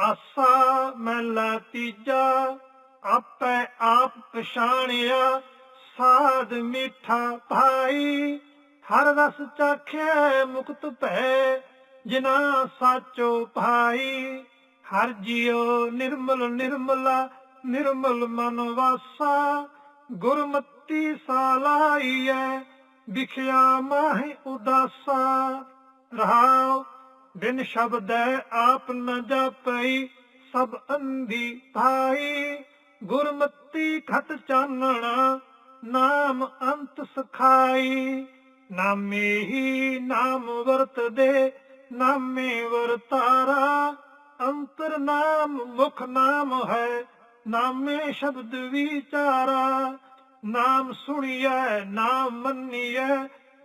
ਆਸਾ ਮਹਿਲਾ ਤੀਜਾ, ਆਪੇ ਆਪ ਪਛਾਣਿਆ, ਸਾਧ ਮਿੱਠਾ ਭਾਈ। ਹਰ ਰਸ ਚਾਖਿਆ ਮੁਕਤ ਭੈ ਜਿਨਾ ਸਾਚੋ ਭਾਈ। ਹਰ ਜਿਉ ਨਿਰਮਲ ਨਿਰਮਲਾ, ਨਿਰਮਲ ਮਨ ਵਾਸਾ। ਗੁਰਮਤੀ ਸਾਲਾਈਐ, ਵਿਖਿਆ ਮਾਹਿ ਉਦਾਸਾ। ਰਹਾਉ ਬਿਨ ਸ਼ਬਦ ਆਪ ਨ ਜਾਪਈ, ਸਭ ਅੰਧੀ ਭਾਈ ਗੁਰਮਤੀ ਖਤ ਚਾਨਣਾ, ਨਾਮ ਅੰਤ ਸਖਾਈ। ਨਾਮੇ ਹੀ ਨਾਮ ਵਰਤਦੇ, ਨਾਮੇ ਵਰਤਾਰਾ। ਅੰਤਰ ਨਾਮ ਮੁਖ ਨਾਮ ਹੈ, ਨਾਮੇ ਸ਼ਬਦ ਵਿਚਾਰਾ। ਨਾਮ ਸੁਣੀਐ, ਨਾਮ ਮੰਨੀਐ,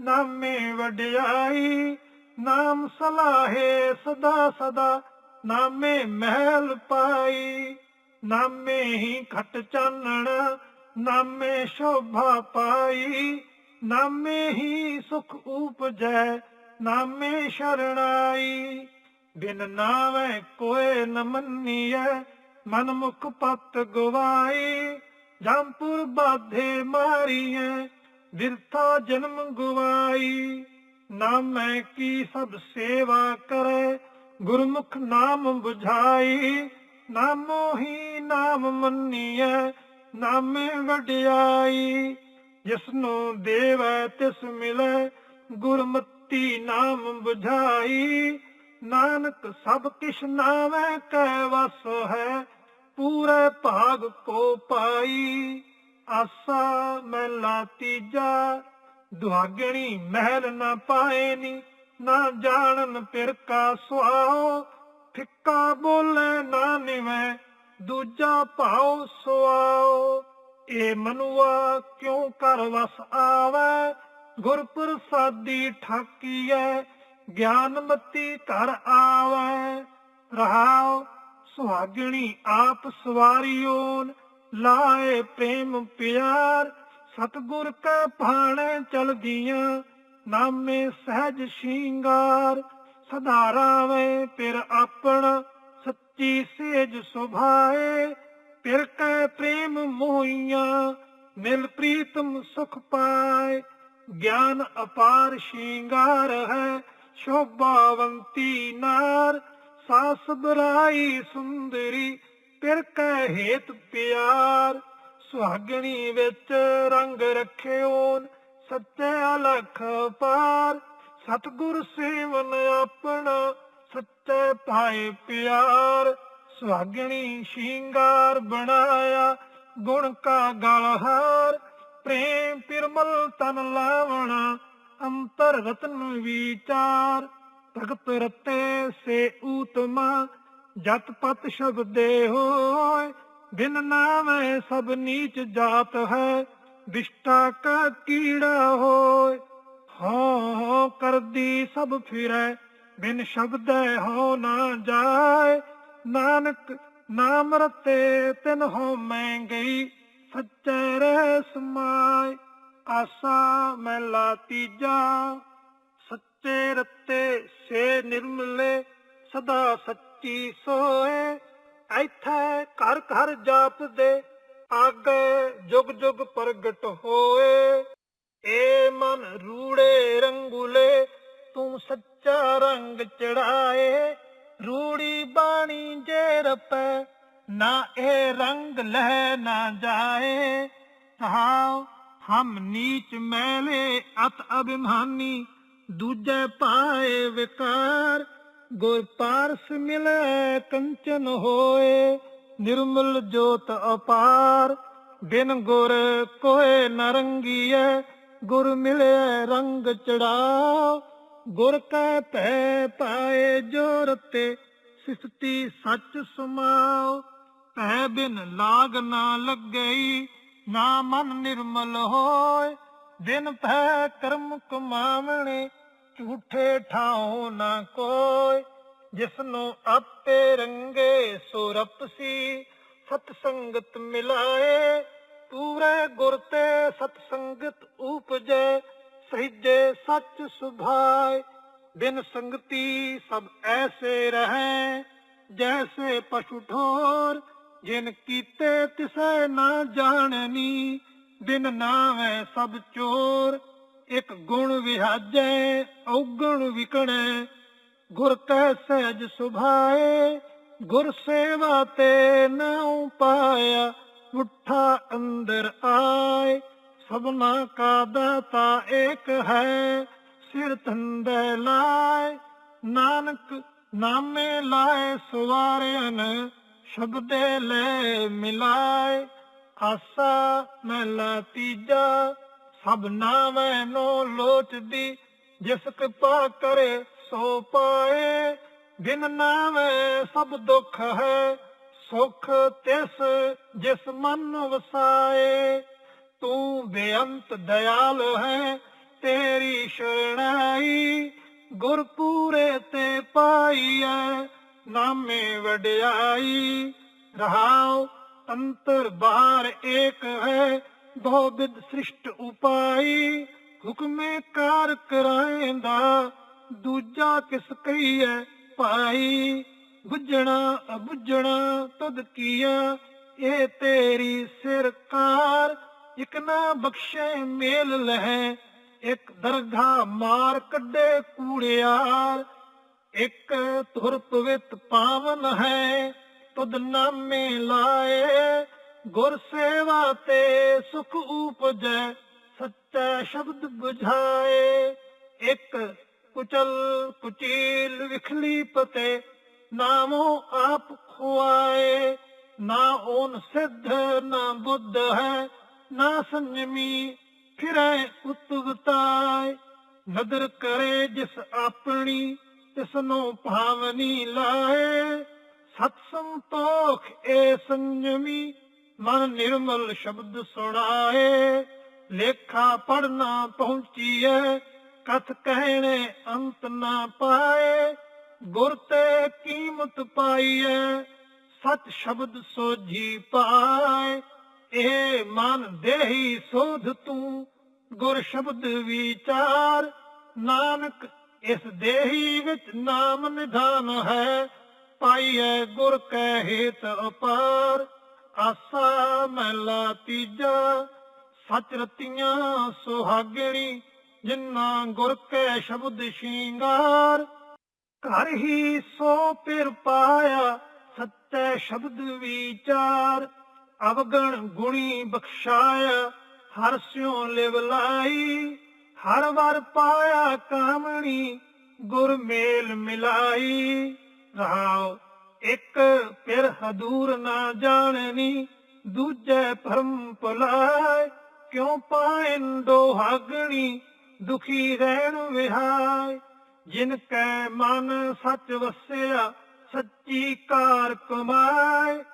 ਨਾਮੇ ਵਡਿਆਈ। ਨਾਮ ਸਲਾਹੇ ਸਦਾ ਸਦਾ, ਨਾਮੇ ਮਹਿਲ ਪਾਈ। ਨਾਮੇ ਹੀ ਖਟ ਚਾਨਣ, ਨਾਮੇ ਸ਼ੋਭਾ ਪਾਈ। ਨਾਮੇ ਹੀ ਸੁਖ ਉਪਜੈ, ਨਾਮੇ ਸ਼ਰਣਾਈ। ਬਿਨ ਨਾਵੇਂ ਕੋਏ ਨ ਮੰਨੀਐ, ਮਨ ਮੁਖ ਪਤ ਗਵਾਈ। ਜੰਪੁਰ ਬਾਧੇ ਮਾਰੀਐ, ਬਿਰਥਾ ਜਨਮ ਗਵਾਈ। ਮੈਂ ਕੀ ਸਭ ਸੇਵਾ ਕਰੇ? ਗੁਰਮੁਖ ਨਾਮ 부ਝਾਈ ਨਾਮੋ ਹੀ ਨਾਮ ਮੰਨੀਐ, ਨਾਮੇ ਵਡਿਆਈ। ਜਿਸਨੂੰ ਦੇਵੈ ਤਿਸ ਮਿਲੈ, ਗੁਰਮਤੀ ਨਾਮ 부ਝਾਈ ਨਾਨਕ ਸਭ ਕਿਛ ਨਾਮੈ, ਕੈ ਵਸ ਹੈ ਪੂਰੇ ਭਾਗ ਕੋ ਪਾਈ। ਆਸਾ ਮਹਿਲਾ ਤੀਜਾ ਦੁਹਾਗਣੀ ਮਹਿਲ ਨਾ ਪਾਏ ਨੀ, ਨਾ ਜਾਣਨ ਫਿਰ ਕਾ ਸੁਆਓ। ਫਿੱਕਾ ਬੋਲੇ ਨਾ ਨਿਵੇਂ, ਦੂਜਾ ਭਾਉ ਸੁਆਓ। ਏ ਮਨੁਆ ਕਿਉ ਕਰ ਵਸ ਆਵੇ? ਗੁਰ ਪ੍ਰਸਾਦੀ ਠਾਕੀਐ, ਗਿਆਨਮਤੀ ਘਰ ਆਵੇ। ਰਹਾਉ ਸੁਹਾਗਣੀ ਆਪ ਸਵਾਰੀਓਨ, ਲਾਏ ਪ੍ਰੇਮ ਪਿਆਰ। ਸਤਗੁਰ ਕੈ ਭਾਣੇ ਚਲਦੀਆਂ ਨਾਮੇ ਸਹਿਜ ਸ਼ਿੰਗਾਰ। ਸਧਾਰਾਵੇ ਪਿਰ ਆਪਣਾ, ਸੱਚੀ ਸੇਜ ਸੁਭਾਏ। ਪਿਰ ਕੈ ਪ੍ਰੇਮ ਮੋਹੀਆਂ, ਮਿਲ ਪ੍ਰੀਤਮ ਸੁਖ ਪਾਏ। ਗਿਆਨ ਅਪਾਰ ਸ਼ਿੰਗਾਰ ਹੈ, ਸ਼ੋਭਾਵੰਤੀ ਨਾਰ। ਸਾਸ ਬਰਾਈ ਸੁੰਦਰੀ, ਪਿਰ ਕੈ ਹੇਤ ਪਿਆਰ। ਸੁਹਾਗਣੀ ਵਿੱਚ ਰੰਗ ਰੱਖਿਓ, ਸੱਚੇ ਅਲਖ ਪਾਰ। ਸਤਗੁਰ ਸੇਵਨ ਆਪਣਾ, ਸੱਚੇ ਭਾਏ ਪਿਆਰ। ਸੁਹਾਗਣੀ ਸ਼ਿੰਗਾਰ ਬਣਾਇਆ, ਗੁਣ ਕਾ ਗਲਹਾਰ ਪ੍ਰੇਮ ਪਿਰਮਲ ਤਨ ਲਾਵਣਾ, ਅੰਤਰ ਰਤਨ ਵਿਚਾਰ। ਭਗਤ ਰਤੇ ਸੇ ਊਤਮਾ, ਜਤ ਪਤ ਸ਼ਬਦੇ ਹੋਏ। ਬਿਨ ਨਾਮੈ ਸਭ ਨੀਚ ਜਾਤ ਹੈ ਵਿਸ਼ਟਾ ਕਾ ਕੀੜਾ ਹੋਏ ਹਾਂ ਹਾਂ ਕਰਦੀ ਸਭ ਫਿਰੈ, ਬਿਨ ਸ਼ਬਦੈ ਹੋ ਨਾ ਜਾਏ ਨਾਨਕ ਨਾਮ ਰਤੇ ਤਿਨ ਹੋ ਮੈਂ ਗਈ ਸੱਚੇ ਰਹਿ ਸਮਾਏ ਆਸਾ ਮਹਿਲਾ ਤੀਜਾ, ਸੱਚੇ ਰਤੇ ਸੇ ਨਿਰਮਲੇ, ਸਦਾ ਸੱਚੀ ਸੋਏ। ਐਥੇ ਘਰ ਘਰ ਜਾਪਦੇ, ਆਗੇ ਜੁਗ ਜੁਗ ਪ੍ਰਗਟ ਹੋਏ। ਏ ਮਨ ਰੂੜੇ ਰੰਗੁਲੇ, ਤੂੰ ਸੱਚਾ ਰੰਗ ਚੜਾਏ। ਰੂੜੀ ਬਾਣੀ ਜੇ ਰਪੈ, ਨਾ ਇਹ ਰੰਗ ਲਹਿ ਨਾ ਜਾਏ। ਕਹਾਉ ਹਮ ਨੀਚ ਮੈਲੇ ਅਤ ਅਭਿਮਾਨੀ, ਦੂਜੇ ਪਾਏ ਵਿਕਾਰ। ਗੁਰ ਪਾਰਸ ਮਿਲੇ ਕੰਚਨ ਹੋਏ, ਨਿਰਮਲ ਜੋਤ ਅਪਾਰ। ਬਿਨ ਗੁਰ ਕੋਏ ਨਰੰਗੀਐ ਗੁਰ ਮਿਲੇ ਰੰਗ ਚੜਾਓ ਗੁਰ ਕੈ ਭੈ ਪਾਏ ਜੋਰ ਤੇ, ਸਿਸ਼ਤੀ ਸੱਚ ਸੁਮਾਓ। ਭੈ ਬਿਨ ਲਾਗ ਨਾ ਲੱਗਈ, ਨਾ ਮਨ ਨਿਰਮਲ ਹੋਏ। ਦਿਨ ਭੈ ਕਰਮ ਕਮਾਵਣੇ ਝੂਠੇ ਠਾਉ ਨਾ ਕੋਈ, ਜਿਸਨੂੰ ਆਪੇ ਰੰਗੇ ਸੁਰਪ ਸੀ। ਸਤ ਸੰਗਤ ਮਿਲਾਏ, ਪੂਰੇ ਗੁਰ ਤੇ ਸਤ ਸੰਗਤ ਉਪਜੈ, ਸਹਿਜੇ ਸੱਚ ਸੁਭਾਏ। ਬਿਨ ਸੰਗਤੀ ਸਭ ਐਸੇ ਰਹੇ, ਜੈਸੇ ਪਸ਼ੂ ਠੋਰ, ਜਿਨ ਕੀਤੇ ਤਿਸੈ ਨਾ ਜਾਣਨੀ। ਬਿਨ ਨਾਵੇਂ ਸਭ ਚੋਰ ਇਕ ਗੁਣ ਵਿਹਾਜੈ, ਔਗਣ ਵਿਕਣੈ। ਗੁਰ ਕੈ ਸਹਿਜ ਸੁਭਾਏ, ਗੁਰ ਸੇਵਾ ਤੇ ਨਾਉ ਪਾਇਆ। ਉਠਾ ਅੰਦਰ ਆਏ, ਸਭਨਾ ਕਾ ਦਾਤਾ ਏਕ ਹੈ। ਸਿਰ ਤੰਦੇ ਲਾਏ, ਨਾਨਕ ਨਾਮੇ ਲਾਏ ਸਵਾਰਿਆਨ, ਸ਼ਬਦੇ ਲੈ ਮਿਲਾਏ। ਆਸਾ ਮਹਿਲਾ ਤੀਜਾ ਸਭ ਨਾ ਨੋ ਲੋਚਦੀ, ਜਿਸ ਕਿਰਪਾ ਕਰੇ ਸੋ ਪਾਏ। ਬਿਨ ਨਾਵੇਂ ਸਭ ਦੁੱਖ ਹੈ, ਸੁਖ ਤਿਸ ਜਿਸ ਮਨ ਵਸਾਏ। ਤੂੰ ਬੇਅੰਤ ਦਇਆਲ ਹੈ, ਤੇਰੀ ਸ਼ਰਣਾਈ। ਗੁਰ ਪੂਰੇ ਤੇ ਪਾਈਐ, ਨਾਮੇ ਵਡਿਆਈ। ਰਹਾਉ, ਅੰਤਰ ਬਾਹਰ ਏਕ ਹੈ ਬਹੁ ਵਿਦ ਸ੍ਰਿਸ਼ਟ ਉਪਾਈ ਹੁਕਮੇ ਕਾਰ ਕਰਾਇੰਦਾ ਦੂਜਾ ਕਿਸ ਕਹੀਐ ਭਾਈ? ਬੁੱਝਣਾ, ਅਬੁੱਝਣਾ, ਤਦ ਕੀਆ? ਇਹ ਤੇਰੀ ਸਿਰਕਾਰ ਇਕ ਨਾ ਬਖਸ਼ੇ ਮੇਲ ਲਹਿ, ਇੱਕ ਦਰਗਾ ਮਾਰ ਕੱਢੇ ਕੂੜਿਆਰ, ਇੱਕ ਤੁਰ ਪਵਿੱਤ ਪਾਵਨ ਹੈ, ਤੁਧ ਨਾਮੇ ਲਾਏ ਗੁਰ ਸੇਵਾ ਤੇ ਸੁਖ ਉਪਜੈ, ਸੱਚਾ ਸ਼ਬਦ ਬੁਝਾਏ। ਇੱਕ ਕੁਚਲ ਕੁਚੀਲ ਵਿਖਲੀ ਪਤੇ ਨਾਮੋ ਆਪ ਖੁਆਏ। ਨਾ ਓਨ ਸਿੱਧ, ਨਾ ਬੁੱਧ ਹੈ, ਨਾ ਸੰਜਮੀ ਫਿਰੈ ਉਤਗਤਾਏ ਨਦਰ ਕਰੇ ਜਿਸ ਆਪਣੀ ਤਿਸ ਭਾਵਨੀ ਲਾਏ। ਸਤ ਸੰਤੋਖ ਏ ਸੰਜਮੀ ਮਨ ਨਿਰਮਲ ਸ਼ਬਦ ਸੁਣਾਏ, ਲੇਖਾ ਪੜਨਾ ਪਹੁੰਚੀਐ, ਕਥ ਕਹਿਣੇ ਅੰਤ ਨਾ ਪਾਏ, ਗੁਰ ਤੇ ਕੀਮਤ ਪਾਈਐ ਸਤ ਸ਼ਬਦ ਸੋਝੀ ਪਾਏ, ਇਹ ਮਨ ਦੇਹੀ ਸੋਧ ਤੂੰ, ਗੁਰ ਸ਼ਬਦ ਵਿਚਾਰ, ਨਾਨਕ ਇਸ ਦੇਹੀ ਵਿੱਚ ਨਾਮ ਨਿਧਾਨ ਹੈ, ਪਾਈਐ ਗੁਰ ਕਹਿਤ ਅਪਾਰ। ਆਸਾ ਮਹਿਲਾ ਤੀਜਾ, ਸਚ ਰਤੀਆਂ ਸੁਹਾਗਣੀ ਜਿਨ੍ਹਾਂ ਗੁਰ ਕੈ ਸ਼ਬਦ ਸ਼ਿੰਗਾਰ। ਘਰ ਹੀ ਸੋ ਪਿਰ ਪਾਇਆ, ਸੱਚੇ ਸ਼ਬਦ ਵਿਚਾਰ। ਅਵਗਣ ਗੁਣੀ ਬਖਸ਼ਾਇਆ, ਹਰ ਸਿਉ ਲਿਵ ਲਾਈ। ਹਰ ਵਾਰ ਪਾਇਆ ਕਾਮਣੀ, ਗੁਰ ਮੇਲ ਮਿਲਾਈ। ਰਹਾਉ ਇੱਕ ਪਿਰ ਹਦੂਰ ਨਾ ਜਾਣਨੀ, ਦੂਜੇ ਭਰਮ ਭੁਲਾਏ, ਕਿਉ ਪਾਇਨ ਦੋਹਾਗਣੀ, ਦੁਖੀ ਰਹਿਣ ਵਿਹਾਏ। ਜਿਨ ਕੈ ਮਨ ਸਚ ਵਸਿਆ, ਸੱਚੀ ਕਾਰ ਕਮਾਏ।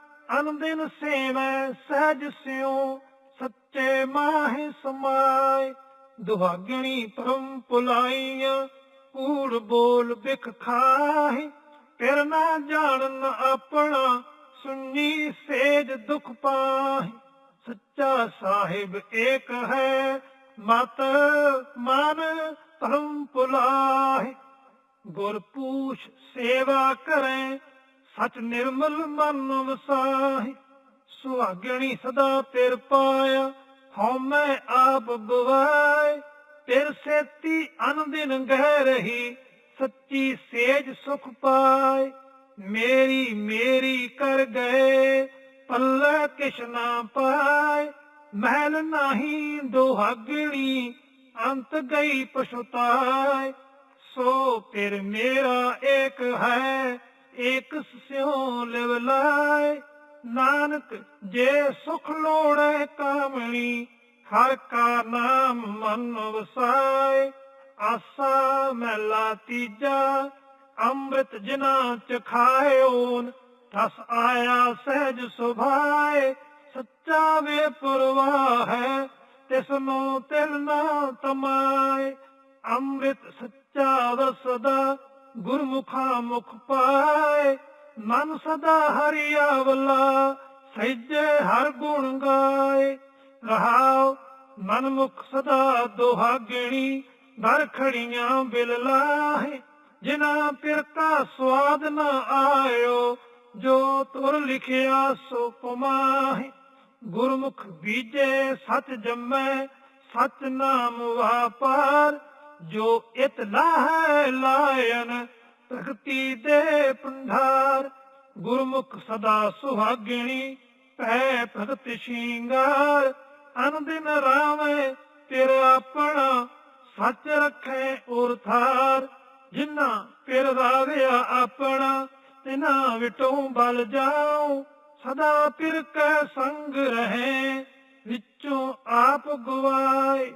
ਅਨੰਦਿਨ ਸੇਵੈ ਸਹਿਜ ਸਿਉ, ਸੱਚੇ ਮਾਹਿ ਸਮਾਏ। ਦੁਹਾਗਣੀ ਪਰਮ ਪੁਲਾਈਆਂ ਕੂੜ ਬੋਲ ਬਿਖ ਖਾਹੀ। ਫਿਰ ਨਾ ਜਾਣਨ ਆਪਣਾ ਸੁਣੀ ਸੇਜ ਦੁਖ ਪਾਹੀ। ਸੱਚਾ ਸਾਹਿਬ ਏਕ ਹੈ, ਮਤ ਮਨ ਧਰਮ ਪੁਲਾਹੀ। ਗੁਰ ਪੂਛ ਸੇਵਾ ਕਰੇ, ਸਚ ਨਿਰਮਲ ਮਨ ਵਸਾਹੀ। ਸੁਹਾਗਣੀ ਸਦਾ ਤੇਰ ਪਾਇਆ, ਹਉ ਮੈਂ ਆਪ ਗਵਾਏ ਤੇਰ ਸੇਤੀ ਅਨੰਦਿਨ ਗਹਿ ਰਹੀ ਸੱਚੀ ਸੇਜ ਸੁਖ ਪਾਏ, ਮੇਰੀ ਮੇਰੀ ਕਰ ਗਏ, ਪੱਲੇ ਕਿਛ ਪਾਏ। ਮਹਿਲ ਨਹੀਂ ਦੁਹਾਗਣੀ, ਅੰਤ ਗਈ ਪਛਤਾਏ। ਸੋ ਫਿਰ ਮੇਰਾ ਏਕ ਹੈ, ਏਕ ਸਿਉ ਲਿਵ ਲਾਏ। ਨਾਨਕ, ਜੇ ਸੁਖ ਲੋੜੈ ਕਾਮਣੀ, ਹਰ ਕਾ ਨਾਮ ਮਨ ਵਸਾਏ। ਆਸਾ ਮਹਿਲਾ ਤੀਜਾ, ਅੰਮ੍ਰਿਤ ਜਿਨਾ ਚ ਖਾਇਓਨ ਰਸ ਆਇਆ ਸਹਿਜ ਸੁਭਾਏ, ਸੱਚਾ ਵੇ ਪੁਰਵਾ ਹੈ ਤਿਸ ਨੂੰ ਤਿਲ ਨਾ ਤਮਾਏ। ਅੰਮ੍ਰਿਤ ਸੱਚਾ ਵਸਦਾ, ਗੁਰਮੁਖਾ ਮੁਖ ਪਾਏ। ਮਨ ਸਦਾ ਹਰਿ ਆਵਲਾ, ਸਹਿਜੇ ਹਰ ਗੁਣ ਗਾਏ। ਰਹਾਉ ਮਨ ਮੁਖ ਸਦਾ ਦੁਹਾਗਣੀ ਦਰ ਖੜੀਆਂ ਬਿਲ ਲਾਹੇ ਜਿਨਾ ਪਿਰ ਸਵਾਦ ਨਾ ਆਇਓ, ਜੋ ਤੁਰ ਲਿਖਿਆ ਸੋ ਪਮਾਹੀ। ਗੁਰਮੁਖ ਬੀਜੇ ਸਚ ਜੰਮੈ, ਸਚ ਨਾਮ ਵਾਪਾਰ। ਜੋ ਇਤ ਲਾਹੈ ਲਾਇਨ, ਪ੍ਰਗਤੀ ਦੇ ਪੰਧਾਰ ਗੁਰਮੁਖ ਸਦਾ ਸੁਹਾਗਿਣੀ ਪੈ ਭਗਤ ਸ਼ਿੰਗਾਰ। ਅਨੰਦਿਨ ਰਾਵੇਂ, ਤੇਰਾ ਆਪਣਾ ਸੱਚ ਰੱਖੇ ਉਰ ਜਿਨ੍ਹਾਂ ਪਿਰ ਰਾਵਿਆ ਆਪਣਾ, ਤਿਨਾ ਵਿਟੋਂ ਬਲ ਜਾਉ, ਸਦਾ ਪਿਰ ਕੈ ਸੰਗ ਰਹੇ, ਵਿੱਚੋਂ ਆਪ ਗਵਾਏ,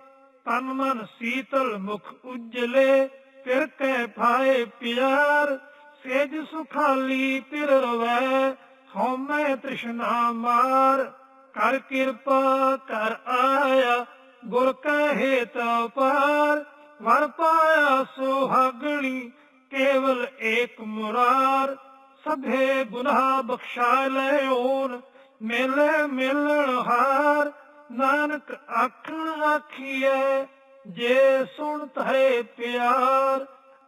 ਤਨ ਮਨ ਸੀਤਲ ਮੁਖ ਉਜਲੇ ਪਿਰ ਕੈ ਭਾਏ ਪਿਆਰ, ਸੇਜ ਸੁਖਾਲੀ ਪਿਰ ਰਵੈ ਹਉਮੈ ਤ੍ਰਿਸ਼ਨਾ ਮਾਰ, ਕਰ ਕਿਰਪਾ ਕਰ ਆਇਆ, ਗੁਰ ਕੈ ਹੇਤ ਪਾਰ ਵਰ ਪਾਇਆ ਸੁਹਾਗਣੀ, ਕੇਵਲ ਏਕ ਮੁਰਾਰ। ਸਭੇ ਗੁਨਾਹ ਬਖਸ਼ਾ ਲਿਓਨ, ਮਿਲੇ ਮਿਲਣ ਹਾਰ। ਨਾਨਕ ਆਖਣ ਆਖੀਐ, ਜੇ ਸੁਣ ਤਹੇ ਪਿਆਰ।